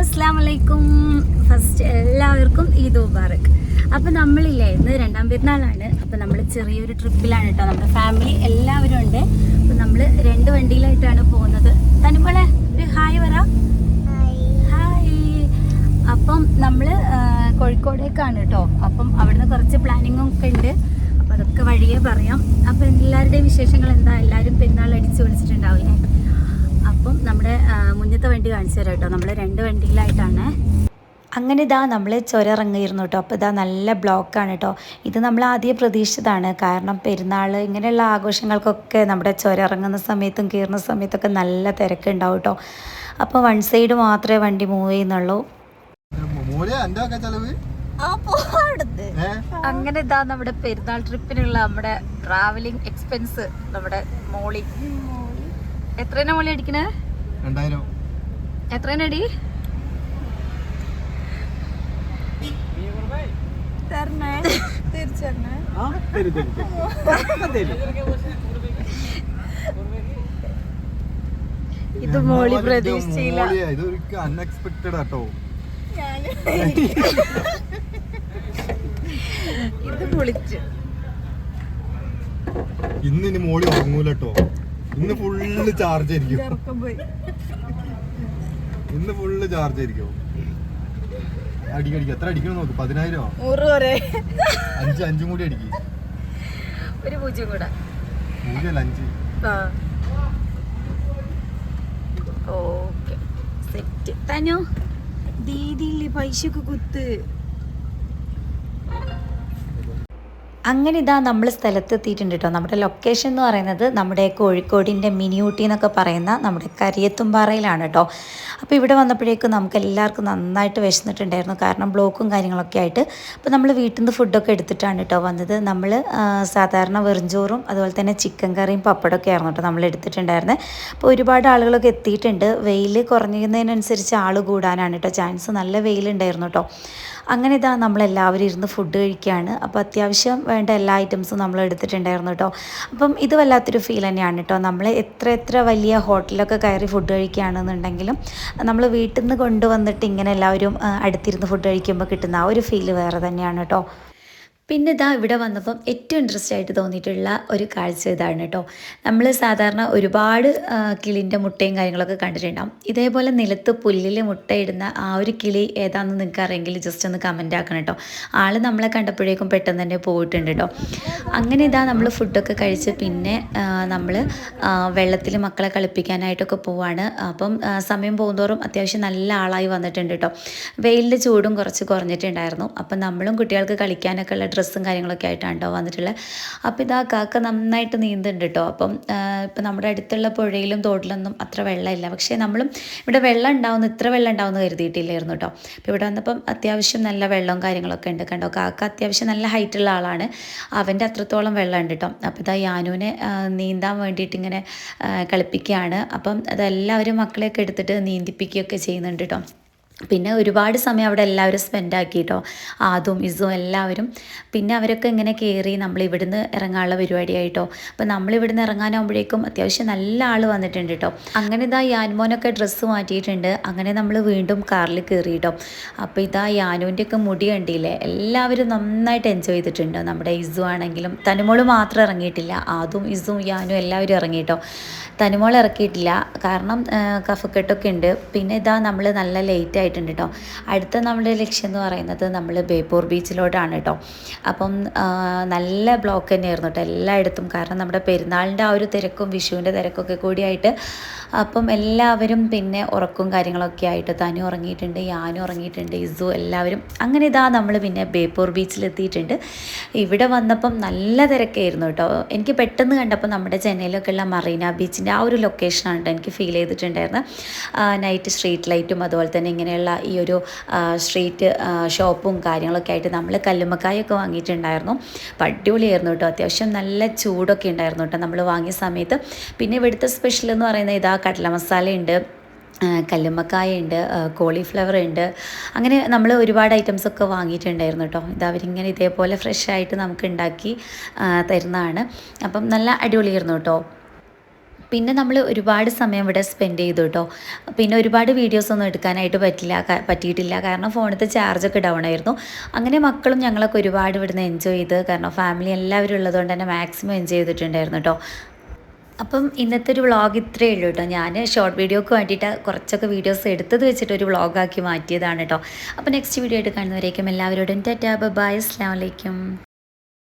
അസ്സാം വലൈക്കും ഫസ്റ്റ് എല്ലാവർക്കും ഈദ് മുബാറക്. അപ്പം നമ്മളില്ലേ ഇന്ന് രണ്ടാം പെരുന്നാളാണ്. അപ്പം നമ്മൾ ചെറിയൊരു ട്രിപ്പിലാണ് കേട്ടോ നമ്മുടെ ഫാമിലി എല്ലാവരും ഉണ്ട്. അപ്പം നമ്മൾ രണ്ട് വണ്ടിയിലായിട്ടാണ് പോകുന്നത്. തനിമോളെ ഒരു ഹായ് പറ. ഹായ്. അപ്പം നമ്മൾ കോഴിക്കോടേക്കാണ് കേട്ടോ അപ്പം അവിടുന്ന് കുറച്ച് പ്ലാനിങ്ങും ഒക്കെ ഉണ്ട്. അപ്പം അതൊക്കെ വഴിയേ പറയാം. അപ്പം എല്ലാവരുടെയും വിശേഷങ്ങൾ എന്താ? എല്ലാവരും പെരുന്നാൾ അടിച്ചു വിളിച്ചിട്ടുണ്ടാവില്ലേ അപ്പം നമ്മുടെ മുന്നത്തെ വണ്ടി കാണിച്ചു തരാം കേട്ടോ. നമ്മൾ രണ്ട് വണ്ടിയിലായിട്ടാണ് അങ്ങനെ ഇതാ നമ്മൾ ചുരറങ്ങിയിരുന്നു കേട്ടോ. അപ്പോൾ ഇതാ നല്ല ബ്ലോക്കാണ് കേട്ടോ. ഇത് നമ്മൾ ആദ്യം പ്രതീക്ഷിച്ചതാണ്. കാരണം പെരുന്നാൾ ഇങ്ങനെയുള്ള ആഘോഷങ്ങൾക്കൊക്കെ നമ്മുടെ ചുരറങ്ങുന്ന സമയത്തും കീറുന്ന സമയത്തൊക്കെ നല്ല തിരക്കുണ്ടാവും കേട്ടോ. അപ്പോൾ വൺ സൈഡ് മാത്രമേ വണ്ടി മൂവ് ചെയ്യുന്നുള്ളൂ. അങ്ങനെ ഇതാ നമ്മുടെ പെരുന്നാൾ ട്രിപ്പിനുള്ള നമ്മുടെ ട്രാവലിംഗ് എക്സ്പെൻസ് നമ്മുടെ മോളി എത്രേനാ മോളി അടിക്കണേ? രണ്ടായിരം. എത്രേനടി? ഇത് മോളി പ്രതീക്ഷിച്ചില്ല. ഇന്നിനി ഇതൊരു അൺഎക്സ്പെക്ടഡ് ആട്ടോ. ഇത് പൊളിച്ചു. ഇന്ന് ഇനി മോളി ഉറങ്ങൂല കേട്ടോ ഇന്ന് ഫുള്ള് ചാർജ് ആയിരിക്കും. ഇന്ന് ഫുള്ള് ചാർജ് ആയിരിക്കും. അടിക്കടിക്ക്. എത്ര അടിക്കണം നോക്ക്? പതിനായിരോ? അഞ്ച് അഞ്ചും കൂടി അടിക്കും. ഒരു പൂജ്യം കൂടെ. മൂല്യല്ല അഞ്ച്. ഓക്കെ. സെറ്റ്. തനു ദീദിയില്ലേ പൈസക്ക് കുത്ത്. അങ്ങനെ ഇതാ നമ്മൾ സ്ഥലത്തെത്തിയിട്ടുണ്ട് കേട്ടോ നമ്മുടെ ലൊക്കേഷൻ എന്ന് പറയുന്നത് നമ്മുടെ കോഴിക്കോടിന്റെ മിനി ഊട്ടി എന്നൊക്കെ പറയുന്ന നമ്മുടെ കരിയത്തുംപാറയിലാണ് കേട്ടോ അപ്പോൾ ഇവിടെ വന്നപ്പോഴേക്കും നമുക്ക് എല്ലാവർക്കും നന്നായിട്ട് വിശന്നിട്ടുണ്ടായിരുന്നു. കാരണം ബ്ലോക്കും കാര്യങ്ങളൊക്കെ ആയിട്ട്. അപ്പോൾ നമ്മൾ വീട്ടിൽ നിന്ന് ഫുഡൊക്കെ എടുത്തിട്ടാണ് കേട്ടോ വന്നത്. നമ്മൾ സാധാരണ വെറുംചോറും അതുപോലെ തന്നെ ചിക്കൻ കറിയും പപ്പടമൊക്കെ ആയിരുന്നു കേട്ടോ നമ്മൾ എടുത്തിട്ടുണ്ടായിരുന്നത് അപ്പോൾ ഒരുപാട് ആളുകളൊക്കെ എത്തിയിട്ടുണ്ട്. വെയിൽ കുറഞ്ഞതിനനുസരിച്ച് ആൾ കൂടാനാണ് കേട്ടോ ചാൻസ് നല്ല വെയിലുണ്ടായിരുന്നു കേട്ടോ അങ്ങനെ ഇതാ നമ്മളെല്ലാവരും ഇരുന്ന് ഫുഡ് കഴിക്കുകയാണ് അപ്പോൾ അത്യാവശ്യം വേണ്ട എല്ലാ ഐറ്റംസും നമ്മൾ എടുത്തിട്ടുണ്ടായിരുന്നു കേട്ടോ അപ്പം ഇത് വല്ലാത്തൊരു ഫീൽ തന്നെയാണ് കേട്ടോ നമ്മൾ എത്ര എത്ര വലിയ ഹോട്ടലൊക്കെ കയറി ഫുഡ് കഴിക്കുകയാണെന്നുണ്ടെങ്കിലും നമ്മൾ വീട്ടിൽ നിന്ന് കൊണ്ടുവന്നിട്ട് ഇങ്ങനെ എല്ലാവരും അടുത്തിരുന്ന് ഫുഡ് കഴിക്കുമ്പോൾ കിട്ടുന്ന ആ ഒരു ഫീൽ വേറെ തന്നെയാണ് കേട്ടോ പിന്നെ ഇതാ ഇവിടെ വന്നപ്പം ഏറ്റവും ഇൻട്രസ്റ്റ് ആയിട്ട് തോന്നിയിട്ടുള്ള ഒരു കാഴ്ച ഇതാണ് കേട്ടോ നമ്മൾ സാധാരണ ഒരുപാട് കിളിന്റെ മുട്ടയും കാര്യങ്ങളൊക്കെ കണ്ടിട്ടുണ്ടാവും. ഇതേപോലെ നിലത്ത് പുല്ലിൽ മുട്ടയിടുന്ന ആ ഒരു കിളി ഏതാണെന്ന് നിങ്ങൾക്ക് അറിയെങ്കിൽ ജസ്റ്റ് ഒന്ന് കമന്റ് ആക്കണം കേട്ടോ ആൾ നമ്മളെ കണ്ടപ്പോഴേക്കും പെട്ടെന്ന് തന്നെ പോയിട്ടുണ്ട് കേട്ടോ അങ്ങനെ ഇതാ നമ്മൾ ഫുഡൊക്കെ കഴിച്ച് പിന്നെ നമ്മൾ വെള്ളത്തിൽ മക്കളെ കളിപ്പിക്കാനായിട്ടൊക്കെ പോവാണ്. അപ്പം സമയം പോകുന്തോറും അത്യാവശ്യം നല്ല ആളായി വന്നിട്ടുണ്ട് കേട്ടോ വെയിലിന്റെ ചൂടും കുറച്ച് കുറഞ്ഞിട്ടുണ്ടായിരുന്നു. അപ്പം നമ്മളും കുട്ടികൾക്ക് കളിക്കാനൊക്കെ ഉള്ള ഡ്രസ്സും കാര്യങ്ങളൊക്കെ ആയിട്ടാണ് കേട്ടോ വന്നിട്ടുള്ളത് അപ്പോൾ ഇതാ കാക്ക നന്നായിട്ട് നീന്തുന്നുണ്ട് കേട്ടോ അപ്പം ഇപ്പം നമ്മുടെ അടുത്തുള്ള പുഴയിലും തോട്ടിലൊന്നും അത്ര വെള്ളമില്ല. പക്ഷേ നമ്മളും ഇവിടെ വെള്ളം ഉണ്ടാവുന്ന ഇത്ര വെള്ളം ഉണ്ടാവുമെന്ന് കരുതിയിട്ടില്ലായിരുന്നു കേട്ടോ അപ്പോൾ ഇവിടെ വന്നപ്പം അത്യാവശ്യം നല്ല വെള്ളവും കാര്യങ്ങളൊക്കെ ഉണ്ട് കണ്ടോ. കാക്ക അത്യാവശ്യം നല്ല ഹൈറ്റുള്ള ആളാണ്. അവന്റെ അത്രത്തോളം വെള്ളം ഉണ്ട് കേട്ടോ അപ്പോൾ ഇതാ യാനുവിനെ നീന്താൻ വേണ്ടിയിട്ട് ഇങ്ങനെ കളിപ്പിക്കുകയാണ്. അപ്പം അതെല്ലാവരും മക്കളെയൊക്കെ എടുത്തിട്ട് നീന്തിപ്പിക്കുകയൊക്കെ ചെയ്യുന്നുണ്ട് കേട്ടോ പിന്നെ ഒരുപാട് സമയം അവിടെ എല്ലാവരും സ്പെൻഡ് ആക്കി കേട്ടോ ആദും ഇസും എല്ലാവരും. പിന്നെ അവരൊക്കെ ഇങ്ങനെ കയറി നമ്മൾ ഇവിടുന്ന് ഇറങ്ങാനുള്ള പരിപാടിയായിട്ടോ. അപ്പം നമ്മൾ ഇവിടുന്ന് ഇറങ്ങാനാകുമ്പോഴേക്കും അത്യാവശ്യം നല്ല ആൾ വന്നിട്ടുണ്ട് കേട്ടോ അങ്ങനെ ഇതാ യാൻമോനൊക്കെ ഡ്രസ്സ് മാറ്റിയിട്ടുണ്ട്. അങ്ങനെ നമ്മൾ വീണ്ടും കാറിൽ കയറി കേട്ടോ അപ്പോൾ ഇതാ യാനുവിന്റെ ഒക്കെ മുടി കണ്ടില്ലേ? എല്ലാവരും നന്നായിട്ട് എൻജോയ് ചെയ്തിട്ടുണ്ട്. നമ്മുടെ ഇസു ആണെങ്കിലും തനുമോൾ മാത്രം ഇറങ്ങിയിട്ടില്ല. ആദും ഇസും യാനും എല്ലാവരും ഇറങ്ങി കേട്ടോ തനുമോൾ ഇറക്കിയിട്ടില്ല. കാരണം കഫക്കെട്ടൊക്കെ ഉണ്ട്. പിന്നെ ഇതാ നമ്മൾ നല്ല ലേറ്റ് ആയിട്ടുണ്ട് കേട്ടോ അടുത്ത നമ്മുടെ ലക്ഷ്യം എന്ന് പറയുന്നത് നമ്മൾ ബേപ്പൂർ ബീച്ചിലോട്ടാണ് കേട്ടോ അപ്പം നല്ല ബ്ലോക്ക് തന്നെയായിരുന്നു കേട്ടോ എല്ലായിടത്തും. കാരണം നമ്മുടെ പെരുന്നാളിന്റെ ആ ഒരു തിരക്കും വിഷുവിന്റെ തിരക്കൊക്കെ കൂടിയായിട്ട് അപ്പം എല്ലാവരും പിന്നെ ഉറക്കും കാര്യങ്ങളൊക്കെ ആയിട്ട് തനു ഉറങ്ങിയിട്ടുണ്ട് ഞാനും ഉറങ്ങിയിട്ടുണ്ട് ഇസു എല്ലാവരും. അങ്ങനെ ഇതാ നമ്മൾ പിന്നെ ബേപ്പൂർ ബീച്ചിലെത്തിയിട്ടുണ്ട്. ഇവിടെ വന്നപ്പം നല്ല തിരക്കായിരുന്നു കേട്ടോ. എനിക്ക് പെട്ടെന്ന് കണ്ടപ്പോൾ നമ്മുടെ ചെന്നൈയിലൊക്കെ ഉള്ള മറീന ബീച്ചിന്റെ ആ ഒരു ലൊക്കേഷനാണ് കേട്ടോ എനിക്ക് ഫീൽ ചെയ്തിട്ടുണ്ടായിരുന്നത്. നൈറ്റ് സ്ട്രീറ്റ് ലൈറ്റും അതുപോലെ തന്നെ ഇങ്ങനെയുള്ള ഈ ഒരു സ്ട്രീറ്റ് ഷോപ്പും കാര്യങ്ങളൊക്കെ ആയിട്ട് നമ്മൾ കല്ലുമ്മക്കായൊക്കെ വാങ്ങിയിട്ടുണ്ടായിരുന്നു. അടിപൊളിയായിരുന്നു കേട്ടോ. അത്യാവശ്യം നല്ല ചൂടൊക്കെ ഉണ്ടായിരുന്നു കേട്ടോ നമ്മൾ വാങ്ങിയ സമയത്ത്. പിന്നെ ഇവിടുത്തെ സ്പെഷ്യൽ എന്ന് പറയുന്നത് ഇതാ കടല മസാലയുണ്ട് കല്ലുമ്മക്കായുണ്ട് കോളിഫ്ലവർ ഉണ്ട് അങ്ങനെ നമ്മൾ ഒരുപാട് ഐറ്റംസ് ഒക്കെ വാങ്ങിയിട്ടുണ്ടായിരുന്നു കേട്ടോ ഇത് അവരിങ്ങനെ ഇതേപോലെ ഫ്രഷ് ആയിട്ട് നമുക്ക് ഉണ്ടാക്കി തരുന്നതാണ്. അപ്പം നല്ല അടിപൊളിയായിരുന്നു കേട്ടോ പിന്നെ നമ്മൾ ഒരുപാട് സമയം ഇവിടെ സ്പെൻഡ് ചെയ്തു കേട്ടോ പിന്നെ ഒരുപാട് വീഡിയോസ് ഒന്നും എടുക്കാനായിട്ട് പറ്റില്ല പറ്റിയിട്ടില്ല. കാരണം ഫോണിലത്തെ ചാർജൊക്കെ ഡൗൺ ആയിരുന്നു. അങ്ങനെ മക്കളും ഞങ്ങളൊക്കെ ഒരുപാട് ഇവിടുന്ന് എൻജോയ് ചെയ്ത് കാരണം ഫാമിലി എല്ലാവരും ഉള്ളതുകൊണ്ട് തന്നെ മാക്സിമം എൻജോയ് ചെയ്തിട്ടുണ്ടായിരുന്നു കേട്ടോ അപ്പം ഇന്നത്തെ ഒരു വ്ളോഗ് ഇത്രയേ ഉള്ളൂ കേട്ടോ ഞാൻ ഷോർട്ട് വീഡിയോക്ക് വേണ്ടിയിട്ട് കുറച്ചൊക്കെ വീഡിയോസ് എടുത്തത് വെച്ചിട്ട് ഒരു വ്ളോഗാക്കി മാറ്റിയതാണ് കേട്ടോ അപ്പോൾ നെക്സ്റ്റ് വീഡിയോ ആയിട്ട് കാണുന്നവരേക്കും എല്ലാവരോടും ടാറ്റാ ബൈ അസ്ലാം വലൈക്കും